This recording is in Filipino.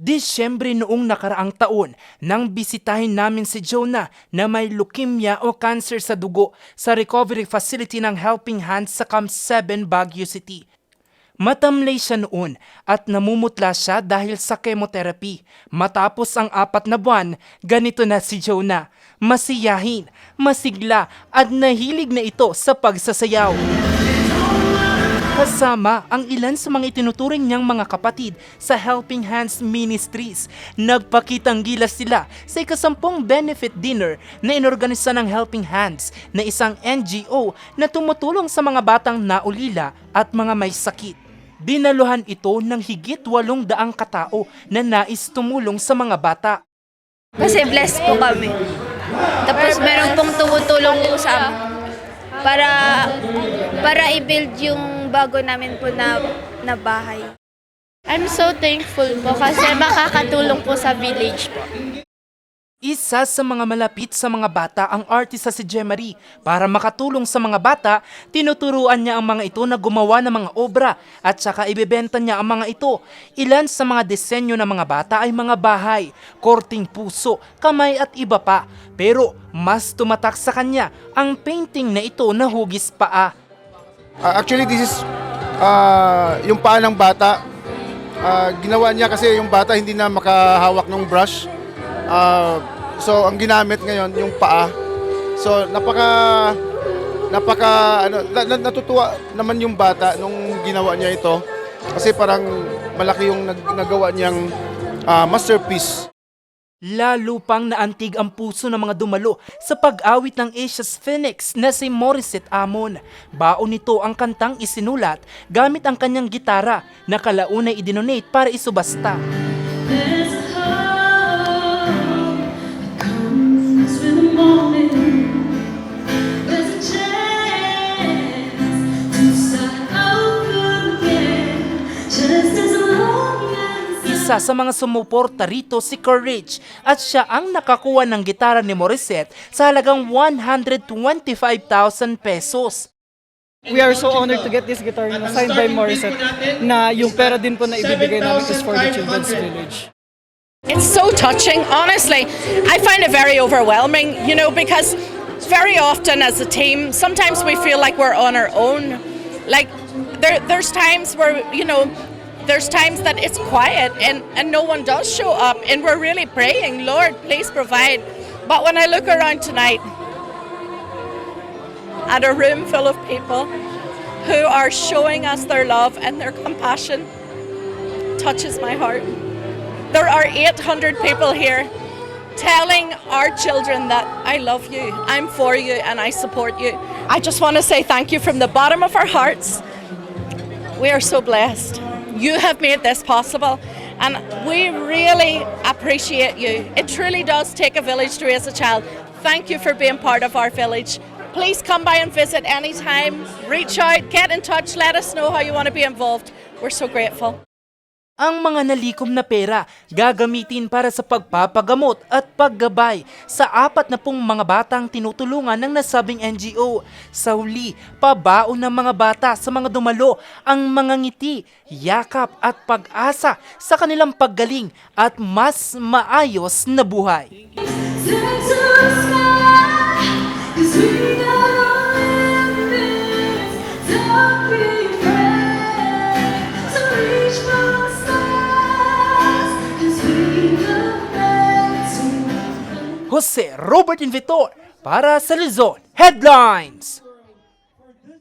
Disyembre noong nakaraang taon nang bisitahin namin si Jonah na may leukemia o cancer sa dugo sa recovery facility ng Helping Hands sa Camp 7 Baguio City. Matamlay siya noon at namumutla siya dahil sa chemotherapy. Matapos ang apat na buwan, ganito na si Jonah. Masiyahin, masigla at nahilig na ito sa pagsasayaw. Kasama ang ilan sa mga itinuturing niyang mga kapatid sa Helping Hands Ministries. Nagpakitang gilas sila sa ikasampung benefit dinner na inorganisa ng Helping Hands na isang NGO na tumutulong sa mga batang naulila at mga may sakit. Dinaluhan ito ng higit walong daang katao na nais tumulong sa mga bata. Kasi blessed po kami. Tapos meron pong tumutulong sa para para i-build yung bago namin po na, na bahay. I'm so thankful po kasi makakatulong po sa village po. Isa sa mga malapit sa mga bata ang artista si Jemarie. Para makatulong sa mga bata, tinuturuan niya ang mga ito na gumawa ng mga obra at saka ibebenta niya ang mga ito. Ilan sa mga disenyo ng mga bata ay mga bahay, korting puso, kamay at iba pa. Pero mas tumatak sa kanya ang painting na ito na hugis paa. Uh, actually, this is uh, yung paa ng bata. Uh, ginawa niya kasi yung bata hindi na makahawak ng brush. Uh, so, ang ginamit ngayon, yung paa. So, napaka napaka ano, na, na- natutuwa naman yung bata nung ginawa niya ito kasi parang malaki yung nag, nagawa niyang uh, masterpiece. Lalo pang naantig ang puso ng mga dumalo sa pag-awit ng Asia's Phoenix na si Morissette Amon. Baon nito ang kantang isinulat gamit ang kanyang gitara na kalaunay idinonate para isubasta. There's Isa sa mga sumuporta rito si Courage at siya ang nakakuha ng gitara ni Morissette sa halagang 125,000 pesos. We are so honored to get this guitar na signed by Morissette na yung pera din po na ibibigay namin is for the Children's Village. It's so touching, honestly. I find it very overwhelming, you know, because very often as a team, sometimes we feel like we're on our own. Like, there, there's times where, you know, there's times that it's quiet and, and no one does show up, and we're really praying, Lord, please provide. But when I look around tonight at a room full of people who are showing us their love and their compassion, touches my heart. There are 800 people here telling our children that I love you, I'm for you, and I support you. I just want to say thank you from the bottom of our hearts. We are so blessed. You have made this possible, and we really appreciate you. It truly does take a village to raise a child. Thank you for being part of our village. Please come by and visit anytime. Reach out, get in touch, let us know how you want to be involved. We're so grateful. Ang mga nalikom na pera gagamitin para sa pagpapagamot at paggabay sa apat na pong mga batang tinutulungan ng nasabing NGO. Sa huli, pabaon ng mga bata sa mga dumalo ang mga ngiti, yakap at pag-asa sa kanilang paggaling at mas maayos na buhay. 'cause we got our limits. Don't be Jose Robert Invitor para sa Luzon Headlines!